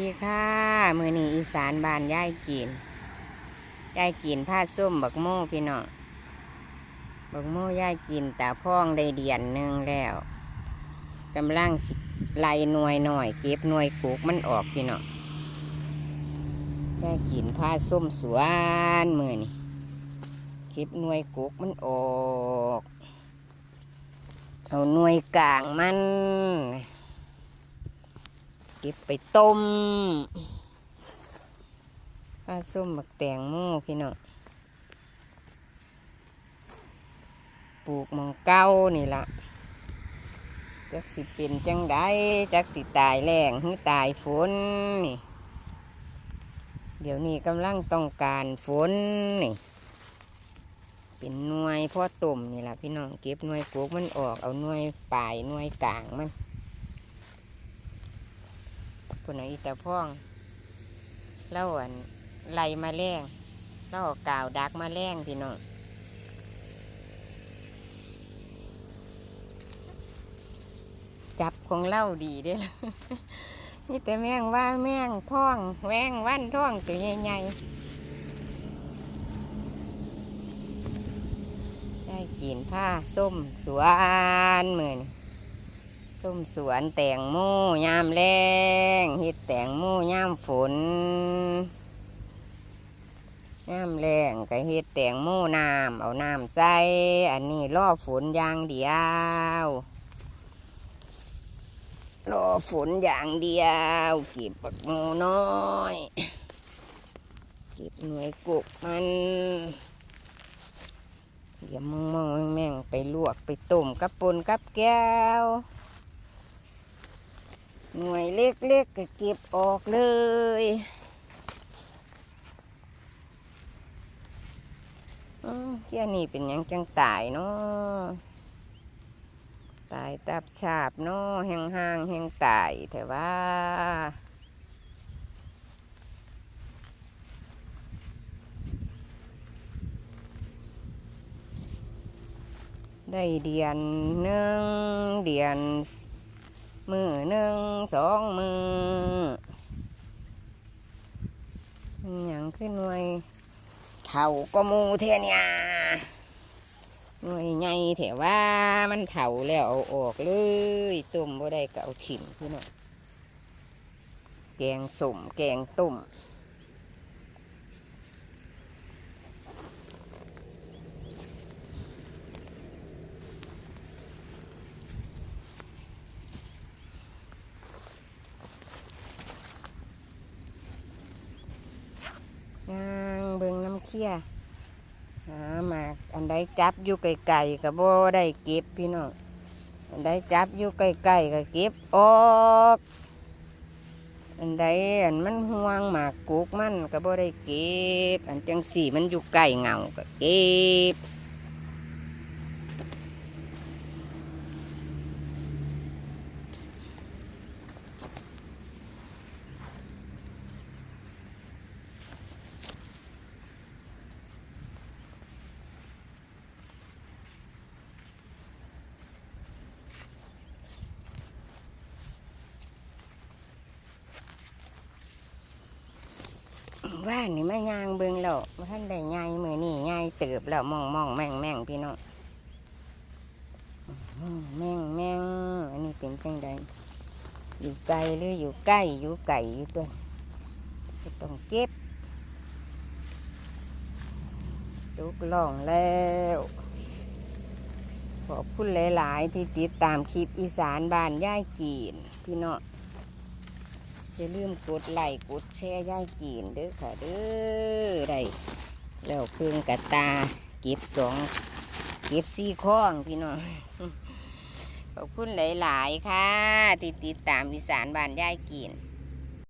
ดีค่ะ มือนี้อีสานบานย่ายกินย่ายกินผ้าส้มบักโม่พี่น้องบักโม่ย่ายกินตาพ่องได้เดียนหนึ่งแล้วกำลังสิไล่หน่วยหน่อยเก็บหน่วยกุกมันออกพี่น้องย่ายกินผ้าส้มสวนมือนี่เก็บหน่วยกุกมันออก เอาหน่วยกลางมันเก็บไปต้มปลาส้มบักแตงโมพี่น้องปลูกมองเก้านี่ละจักสิเป็นจังได้จักสิตายแรงหรือตายฝนนี่ เดี๋ยวนี้กำลังต้องการฝนนี่ เป็นหน่วยพ่อต้มนี่ละพี่น้องเก็บหน่วยปลูกมันออกเอาหน่วยปลายหน่วยกลางมัน คนไหนอีตาพ่องเล่าอันไล่มาแรงเล่ากาวดักมาแรงพี่น้องจับของเล่าดีด้อล่ะนี่แต่แมงว่าแมงท่องแมงวันท่องตัวใหญ่ๆได้กินผ้าส้มสวนเมือน ส้มสวนแตงโมยามแรงเฮ็ดแตงโมยามฝนยามแรงก็เฮ็ดแตงโมน้ำเอาน้ำใส่อันนี้รอฝนอย่างเดียวรอฝนอย่างเดียวเก็บปักโมน้อยเก็บหน่วยกุกมัน เดี๋ยวมองมองแม่งไปลวกไปต้มกับปนกับแก้ว หน่วยเล็กๆก็เก็บออกเลย เที่ยนี่เป็นยังจังตายเนาะตายตับฉาบเนาะแห้งห้างแห้งตายแต่ว่าได้เดียนหนึ่งเดียน มือหนึ่งสองมืออหย่างขึ้นหน่วยเท่าก็มูเทเนี่ยหน่วยไงเถอะว่ามันเท่าแล้วเอาออกเลยตุ่มบ่ได้ก็เอาถิ่มพี่น้องแกงสุ่มแกงตุ่มย่างเลียหาหมากอันใดจับอยู่ไกลๆกับโบได้เก็บพี่น้องอันใดจับอยู่ไกลๆก็เก็บออกอันใดอันมันห่วงหมากกุกมันกับโบได้เก็บ อันจังสีมันอยู่ไกลเงาก็เก็บ ว่านี่ไม่ย่างเบิงแล้วว่าท่านได้ใหญ่มือนี่ใหญ่เติบแล้วมองมองแม่งแม่งพี่น้องแม่งแม่งอันนี้เป็นจังใดอยู่ไกลหรืออยู่ใกล้อยู่ไกลอยู่ตัวต้องเก็บตุกล่องแล้ว ขอบคุณหลาย ๆ ที่ติดตามคลิปอีสานบ้านย่ายกีนพี่น้อง อย่าลืมกดไลค์กดแชร์ย่ายกินเด้อค่ะเด้อได้แล้วเครื่องกระตาเก็บสองเก็บซี่ข้องพี่น้องขอบคุณหลาย ๆ ค่ะ ติดติดตามวิสานบ้านย่ายกิน